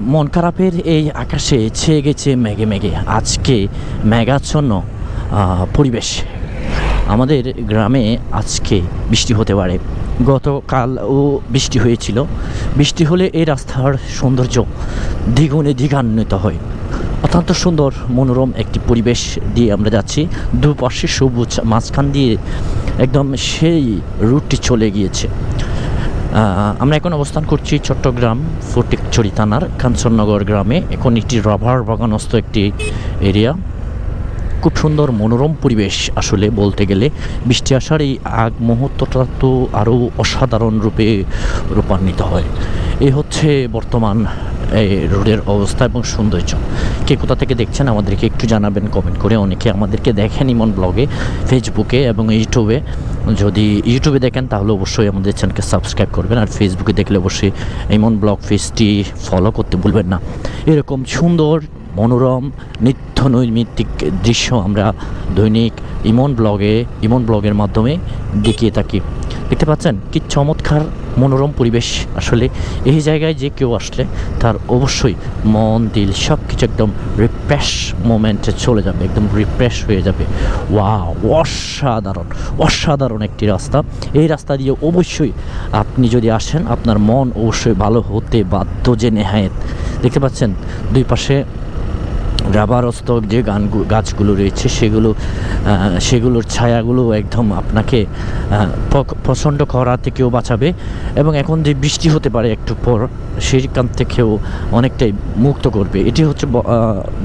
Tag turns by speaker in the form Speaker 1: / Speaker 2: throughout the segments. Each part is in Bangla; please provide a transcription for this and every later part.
Speaker 1: মন খারাপের এই আকাশে ছেয়ে গেছে মেঘে মেঘে। আজকে মেঘাচ্ছন্ন পরিবেশ। আমাদের গ্রামে আজকে বৃষ্টি হতে পারে। গতকালও বৃষ্টি হয়েছিল। বৃষ্টি হলে এই রাস্তার সৌন্দর্য দ্বিগুণে দ্বিগান্বিত হয়। অত্যন্ত সুন্দর, মনোরম একটি পরিবেশ দিয়ে আমরা যাচ্ছি। দুপাশে সবুজ মাঝখান দিয়ে একদম সেই রুটটি চলে গিয়েছে। আমরা এখন অবস্থান করছি চট্টগ্রাম ফটিকছড়ি থানার কাঞ্চননগর গ্রামে। এখন একটি রাভার বাগানস্থ একটি এরিয়া। খুব সুন্দর মনোরম পরিবেশ আসলে বলতে গেলে। বৃষ্টি আসার এই আগ মুহূর্তটা তো আরও অসাধারণ রূপে রূপান্বিত হয়। এই হচ্ছে বর্তমান এই রোডের অবস্থা এবং সৌন্দর্য। কে কোথা থেকে দেখছেন আমাদেরকে একটু জানাবেন কমেন্ট করে। অনেকে আমাদেরকে দেখেন ইমন ব্লগে ফেসবুকে এবং ইউটিউবে যদি ইউটিউবে দেখেন, তাহলে অবশ্যই আমাদের চ্যানেলকে সাবস্ক্রাইব করবেন। আর ফেসবুকে দেখলে অবশ্যই ইমন ব্লগ পেজটি ফলো করতে ভুলবেন না। এরকম সুন্দর, মনোরম নিত্য নৈমিত্তিক দৃশ্য আমরা দৈনিক ইমন ব্লগে ইমন ব্লগের মাধ্যমে দেখিয়ে থাকি। দেখতে পাচ্ছেন কি চমৎকার মনোরম পরিবেশ। আসলে এই জায়গায় যে কেউ আসলে তার অবশ্যই মন, দিল সব কিছু একদম রিফ্রেশ মোমেন্টে চলে যাবে, একদম রিফ্রেশ হয়ে যাবে। ওয়া অসাধারণ অসাধারণ একটি রাস্তা। এই রাস্তা দিয়ে অবশ্যই আপনি যদি আসেন, আপনার মন অবশ্যই ভালো হতে বাধ্য যে নেহায়েত। দেখতে পাচ্ছেন দুই পাশে রাবারস্ত যে গান গাছগুলো রয়েছে, সেগুলো সেগুলোর ছায়াগুলো একদম আপনাকে প্রচণ্ড খরা থেকেও বাঁচাবে এবং এখন যে বৃষ্টি হতে পারে একটু পর সেইখান থেকেও অনেকটাই মুক্ত করবে। এটি হচ্ছে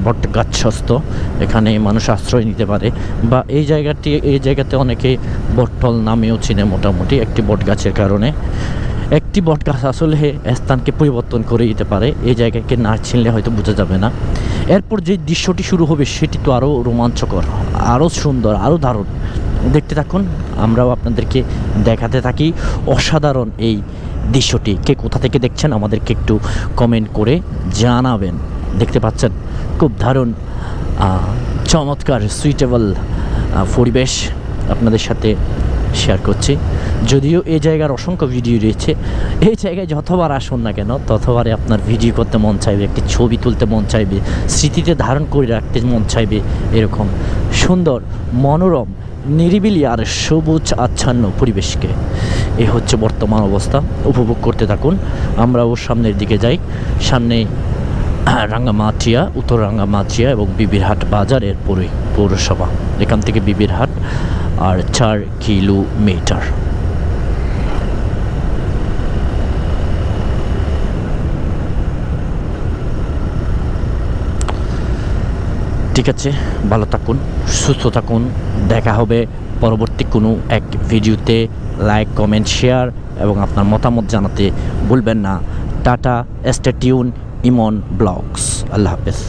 Speaker 1: বট গাছস্ত, এখানে মানুষ আশ্রয় নিতে পারে বা এই জায়গাটি, এই জায়গাতে অনেকে বটল নামেও চিনে মোটামুটি একটি বট গাছের কারণে। একটি বট গাছ আসলে স্থানকে পরিবর্তন করে দিতে পারে, এই জায়গাকে না ছিনলে হয়তো বোঝা যাবে না। এরপর যে দৃশ্যটি শুরু হবে সেটি তো আরও রোমাঞ্চকর আরও সুন্দর আরও দারুণ। দেখতে থাকুন, আমরাও আপনাদেরকে দেখাতে থাকি অসাধারণ এই দৃশ্যটি। কে কোথা থেকে দেখছেন আমাদেরকে একটু কমেন্ট করে জানাবেন। দেখতে পাচ্ছেন, খুব দারুণ চমৎকার সুইটেবল পরিবেশ আপনাদের সাথে শেয়ার করছি। যদিও এই জায়গার অসংখ্য ভিডিও রয়েছে, এই জায়গায় যতবার আসুন না কেন ততবারে আপনার ভিডিও করতে মন চাইবে, একটি ছবি তুলতে মন চাইবে, স্মৃতিতে ধারণ করে রাখতে মন চাইবে এরকম সুন্দর, মনোরম, নিরিবিলি আর সবুজ আচ্ছন্ন পরিবেশকে। এ হচ্ছে বর্তমান অবস্থা, উপভোগ করতে থাকুন। আমরাও সামনের দিকে যাই। সামনে রাঙ্গামাটিয়া, উত্তর রাঙ্গামাটিয়া এবং বিবিরহাট বাজারের পৌর পৌরসভা। এখান থেকে বিবিরহাট আর চার কিলোমিটার। ঠিক আছে, ভালো থাকুন, সুস্থ থাকুন, দেখা হবে পরবর্তী কোনো এক ভিডিওতে। লাইক কমেন্ট শেয়ার এবং আপনার মতামত জানাতে ভুলবেন না। টাটা স্টেটিউন ইমন ব্লগস আল্লাহ হাফেজ।